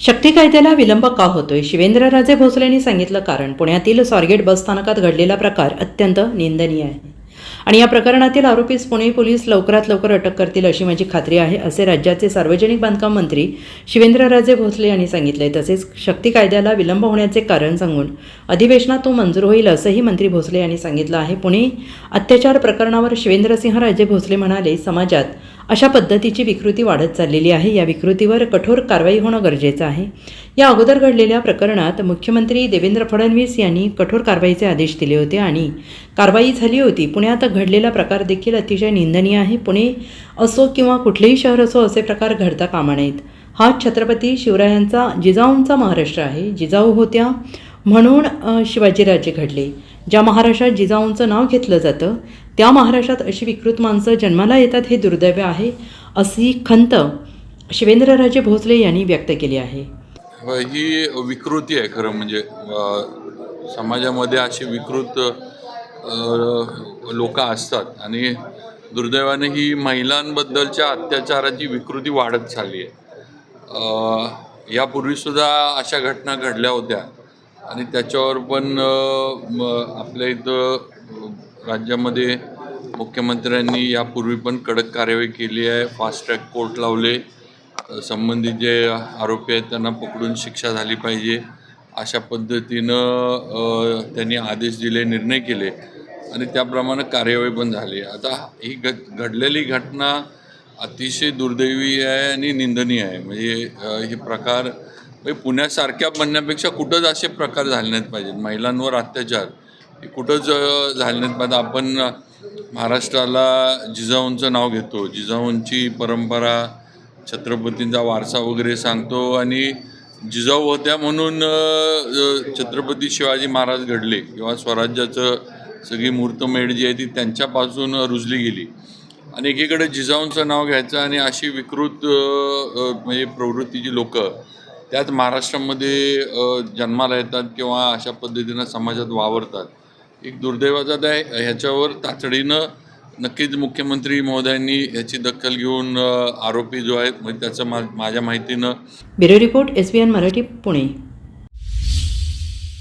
शक्ती कायद्याला विलंब का होतोय? शिवेंद्रराजे भोसलेंनी सांगितलं कारण पुण्यातील स्वारगेट बसस्थानकात घडलेला प्रकार अत्यंत निंदनीय आहे. आणि या प्रकरणातील आरोपीस पुणे पोलीस लवकरात लवकर अटक करतील अशी माझी खात्री आहे असे राज्याचे सार्वजनिक बांधकाम मंत्री शिवेंद्रराजे भोसले यांनी सांगितले. तसेच शक्ती कायद्याला विलंब होण्याचे कारण सांगून अधिवेशनात तो मंजूर होईल असंही मंत्री भोसले यांनी सांगितलं आहे. पुणे अत्याचार प्रकरणावर शिवेंद्रसिंहराजे भोसले म्हणाले समाजात अशा पद्धतीची विकृती वाढत चाललेली आहे. या विकृतीवर कठोर कारवाई होणं गरजेचं आहे. या अगोदर घडलेल्या प्रकरणात मुख्यमंत्री देवेंद्र फडणवीस यांनी कठोर कारवाईचे आदेश दिले होते आणि कारवाई झाली होती. पुण्यात घडलेला प्रकार देखील अतिशय निंदनीय आहे. पुणे असो किंवा कुठलेही शहर असो असे प्रकार घडता कामा नयेत. हा छत्रपती शिवरायांचा जिजाऊंचा महाराष्ट्र आहे. जिजाऊ होत्या म्हणून शिवाजीराजे घडले. ज्या महाराष्ट्रात जिजाऊंचं नाव घेतलं जातं त्या महाराष्ट्रात अशी विकृत माणसं जन्माला येतात हे दुर्दैव आहे अशी खंत शिवेंद्रराजे भोसले यांनी व्यक्त केली आहे. ही विकृती आहे खरं म्हणजे. समाजामध्ये अशी विकृत लोक असतात. आणि दुर्दैवाने ही महिलांबद्दलच्या अत्याचाराची विकृती वाढत चालली आहे. यापूर्वीसुद्धा अशा घटना घडल्या होत्या. आणि त्याच्यावर पण आपल्या इथं राज्यामध्ये मुख्यमंत्र्यांनी यापूर्वी पण कडक कार्यवाही केली आहे. फास्ट ट्रॅक कोर्ट लावले. संबंधित जे आरोपी आहेत त्यांना पकडून शिक्षा झाली पाहिजे. अशा पद्धतीनं त्यांनी आदेश दिले निर्णय केले. आणि त्याप्रमाणे कार्यवाही पण झाली. आता ही घ घडलेली घटना अतिशय दुर्दैवी आहे आणि निंदनीय आहे. म्हणजे हे प्रकार म्हणजे पुण्यासारख्या बनण्यापेक्षा कुठंच असे प्रकार झाले नाहीत पाहिजेत. महिलांवर अत्याचार हे कुठंच झाले नाहीत. पाहिजे आपण महाराष्ट्राला जिजाऊंचं नाव घेतो. जिजाऊंची परंपरा छत्रपतींचा वारसा वगैरे सांगतो आणि जिजाऊ होत्या म्हणून छत्रपती शिवाजी महाराज घडले किंवा स्वराज्याचं सगळी मूर्तमेढ जी आहे ती त्यांच्यापासून रुजली गेली. आणि एकीकडे जिजाऊंचं नाव घ्यायचं आणि अशी विकृत म्हणजे प्रवृत्ती म्हणजे प्रवृत्तीची लोक त्यात महाराष्ट्रामध्ये जन्माला येतात किंवा अशा पद्धतीनं समाजात वावरतात. एक दुर्दैवाचा आहे ह्याच्यावर तातडीनं नक्कीच मुख्यमंत्री महोदयांनी ह्याची दखल घेऊन आरोपी जो आहे म्हणजे त्याचं माझ्या माहितीनं. Bureau report S B N Marathi Pune.